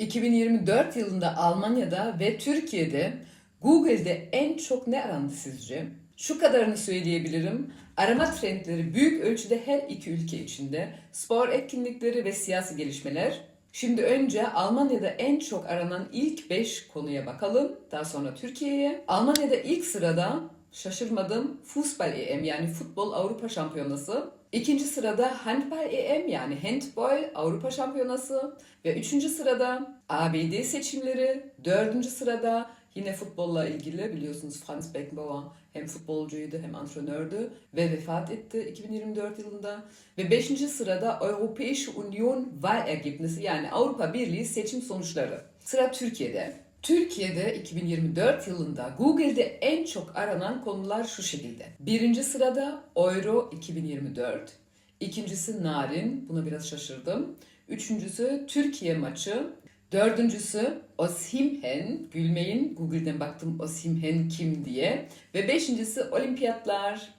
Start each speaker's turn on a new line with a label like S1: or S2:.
S1: 2024 yılında Almanya'da ve Türkiye'de Google'de en çok ne arandı sizce? Şu kadarını söyleyebilirim. Arama trendleri büyük ölçüde her iki ülke içinde. Spor etkinlikleri ve siyasi gelişmeler. Şimdi önce Almanya'da en çok aranan ilk 5 konuya bakalım. Daha sonra Türkiye'ye. Almanya'da ilk sırada şaşırmadım Fußball EM yani Futbol Avrupa Şampiyonası. İkinci sırada Handball EM yani Handball Avrupa Şampiyonası. Ve üçüncü sırada ABD seçimleri. Dördüncü sırada yine futbolla ilgili biliyorsunuz Franz Beckenbauer hem futbolcuydu hem antrenördü ve vefat etti 2024 yılında. Ve beşinci sırada Europäische Union Wahlergebnisse yani Avrupa Birliği seçim sonuçları. Sıra Türkiye'de. Türkiye'de 2024 yılında Google'de en çok aranan konular şu şekilde. Birinci sırada Euro 2024. İkincisi Narin, buna biraz şaşırdım. Üçüncüsü Türkiye maçı. Dördüncüsü Osimhen, gülmeyin Google'den baktım Osimhen kim diye. Ve beşincisi olimpiyatlar.